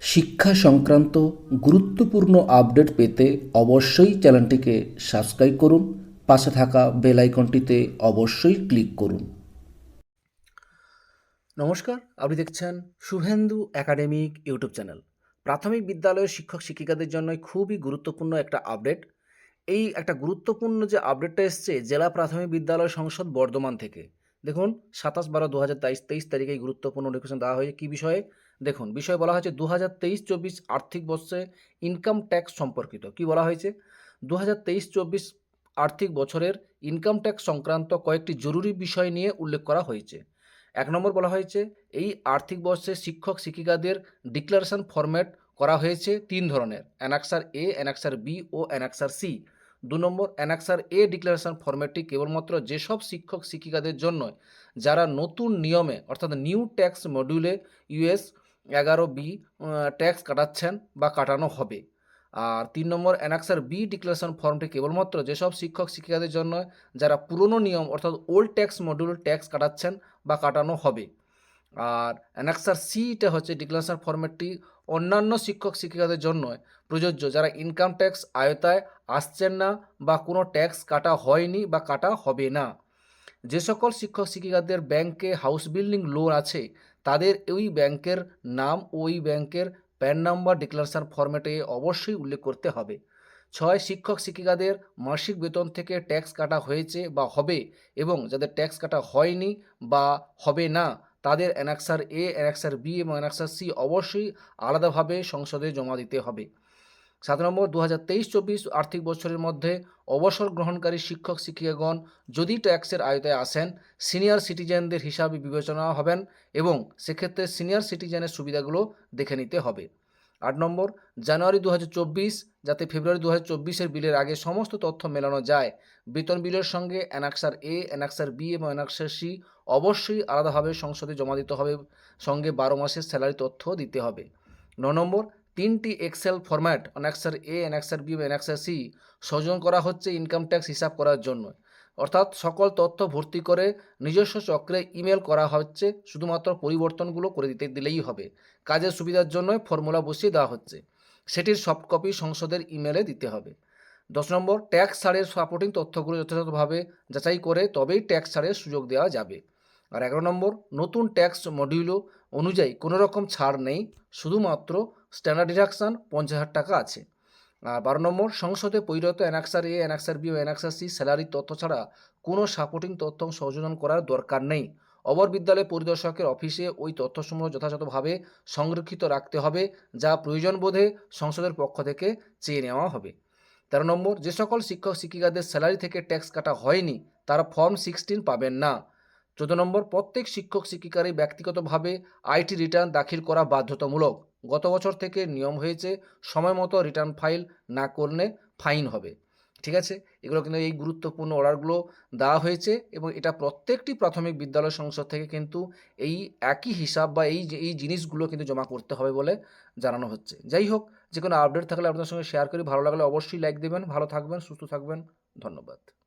শিক্ষা সংক্রান্ত গুরুত্বপূর্ণ আপডেট পেতে অবশ্যই চ্যানেলটিকে সাবস্ক্রাইব করুন, পাশে থাকা বেল আইকনটিতে অবশ্যই ক্লিক করুন। নমস্কার, আপনি দেখছেন শুভেন্দু একাডেমিক ইউটিউব চ্যানেল। প্রাথমিক বিদ্যালয়ের শিক্ষক শিক্ষিকাদের জন্য খুবই গুরুত্বপূর্ণ একটা আপডেট। এই একটা গুরুত্বপূর্ণ যে আপডেটটা এসছে, জেলা প্রাথমিক বিদ্যালয় সংসদ বর্ধমান থেকে। দেখুন, সাতাশ বারো দু হাজার তেইশ তেইশ তারিখে গুরুত্বপূর্ণ নোটিফিকেশন দেওয়া হয়েছে। কী বিষয়ে? দেখুন, বিষয় বলা হয়েছে দু হাজার তেইশ চব্বিশ আর্থিক বর্ষে ইনকাম ট্যাক্স সম্পর্কিত। কি বলা হয়েছে? দু হাজার তেইশ চব্বিশ আর্থিক বছরের ইনকাম ট্যাক্স সংক্রান্ত কয়েকটি জরুরি বিষয় নিয়ে উল্লেখ করা হয়েছে। এক নম্বর বলা হয়েছে, এই আর্থিক বর্ষে শিক্ষক শিক্ষিকাদের ডিক্লারেশন ফরম্যাট করা হয়েছে তিন ধরনের অ্যানাক্সার এ অ্যানাক্সার বি ও অ্যানাক্সার সি দু নম্বর অ্যানাক্সার এ ডিক্লারেশন ফরম্যাটটি কেবলমাত্র যেসব শিক্ষক শিক্ষিকাদের জন্য যারা নতুন নিয়মে, অর্থাৎ নিউ ট্যাক্স মডিউলে ইউএস এগারো বি ট্যাক্স কাটাচ্ছেন বা কাটানো হবে। আর তিন নম্বর অ্যানাক্সার বি ডিক্লারেশন ফর্মটি কেবলমাত্র যেসব শিক্ষক শিক্ষিকাদের জন্য যারা পুরনো নিয়ম অর্থাৎ ওল্ড ট্যাক্স মডিউল ট্যাক্স কাটাচ্ছেন বা কাটানো হবে। আর অ্যানাক্সার সিটা হচ্ছে ডিক্লারেশন ফর্মেটটি অন্যান্য শিক্ষক শিক্ষিকাদের জন্য প্রযোজ্য, যারা ইনকাম ট্যাক্স আয়তায় আসছেন না বা কোনো ট্যাক্স কাটা হয়নি বা কাটা হবে না। যে সকল শিক্ষক শিক্ষিকাদের ব্যাংকে হাউস বিল্ডিং লোন আছে তাদের ওই ব্যাংকের নাম, ওই ব্যাংকের প্যান নাম্বার ডিক্লারেশন ফর্মেটে অবশ্যই উল্লেখ করতে হবে। ছয় শিক্ষক শিক্ষিকাদের মাসিক বেতন থেকে ট্যাক্স কাটা হয়েছে বা হবে এবং যাদের ট্যাক্স কাটা হয়নি বা হবে না, তাদের অ্যানাক্সার এ, অ্যানাক্সার বি এবং অ্যানাক্সার সি অবশ্যই আলাদাভাবে সংসদে জমা দিতে হবে। সাত নম্বর দু হাজার তেইশ চব্বিশ আর্থিক বছরের মধ্যে অবসর গ্রহণকারী শিক্ষক, শিক্ষিকাগণ যদি ট্যাক্সের আয়তায় আসেন, সিনিয়র সিটিজেনদের হিসাবে বিবেচনা হবেন এবং সেক্ষেত্রে সিনিয়র সিটিজেনের সুবিধাগুলো দেখে নিতে হবে। আট নম্বর, জানুয়ারি দু হাজার চব্বিশ যাতে ফেব্রুয়ারি দু হাজার বিলের আগে সমস্ত তথ্য মেলানো যায়, বেতন বিলের সঙ্গে অ্যানাক্সার এ, অ্যানাক্সার বি এবং অ্যানাক্সার সি অবশ্যই আলাদাভাবে সংসদে জমা দিতে হবে, সঙ্গে বারো মাসের স্যালারি তথ্য দিতে হবে। ন নম্বর তিনটি excel format annexure A annexure B annexure C সংযোজন করা হচ্ছে ইনকাম ট্যাক্স হিসাব করার জন্য। অর্থাৎ সকল তথ্য ভর্তি করে নিজস্ব চক্রে ইমেল করা হচ্ছে, শুধুমাত্র পরিবর্তনগুলো করে দিতে দিলেই হবে। কাজের সুবিধার জন্য ফর্মুলা বসিয়ে দেওয়া হচ্ছে। সেটির সফট কপি সংসদের ইমেলে দিতে হবে। দশ নম্বর ট্যাক্স ছাড়ের সাপোর্টিং তথ্যগুলো যথাযথভাবে যাচাই করে তবেই ট্যাক্স ছাড়ের সুযোগ দেওয়া যাবে। আর এগারো নম্বর, নতুন ট্যাক্স মডিউলও অনুযায়ী কোনো রকম ছাড় নেই, শুধুমাত্র স্ট্যান্ডার্ড ডিডাকশান পঞ্চাশ হাজার টাকা আছে। আর বারো নম্বর, সংসদে পরিণত অ্যানাক্সার এ অ্যানাক্সার বি ও অ্যানাক্সার সি স্যালারি তথ্য ছাড়া কোনো সাপোর্টিং তথ্য সংযোজন করার দরকার নেই। অবর বিদ্যালয় পরিদর্শকের অফিসে ওই তথ্যসমূহ যথাযথভাবে সংরক্ষিত রাখতে হবে, যা প্রয়োজন বোধে সংসদের পক্ষ থেকে চেয়ে নেওয়া হবে। তেরো নম্বর, যে সকল শিক্ষক শিক্ষিকাদের স্যালারি থেকে ট্যাক্স কাটা হয়নি, তারা ফর্ম সিক্সটিন পাবেন না। চোদ্দ নম্বর, প্রত্যেক শিক্ষক শিক্ষিকারই ব্যক্তিগতভাবে আইটি রিটার্ন দাখিল করা বাধ্যতামূলক। গত বছর থেকে নিয়ম হয়েছে সময় মতো রিটার্ন ফাইল না করলে ফাইন হবে। ঠিক আছে? এগুলো কিন্তু এই গুরুত্বপূর্ণ অর্ডারগুলো দেওয়া হয়েছে এবং এটা প্রত্যেকটি প্রাথমিক বিদ্যালয় সংসদ থেকে কিন্তু এই একই হিসাব বা এই এই জিনিসগুলো কিন্তু জমা করতে হবে বলে জানানো হচ্ছে। যাই হোক, যে কোনো আপডেট থাকলে আপনাদের সঙ্গে শেয়ার করি। ভালো লাগলে অবশ্যই লাইক দেবেন। ভালো থাকবেন, সুস্থ থাকবেন। ধন্যবাদ।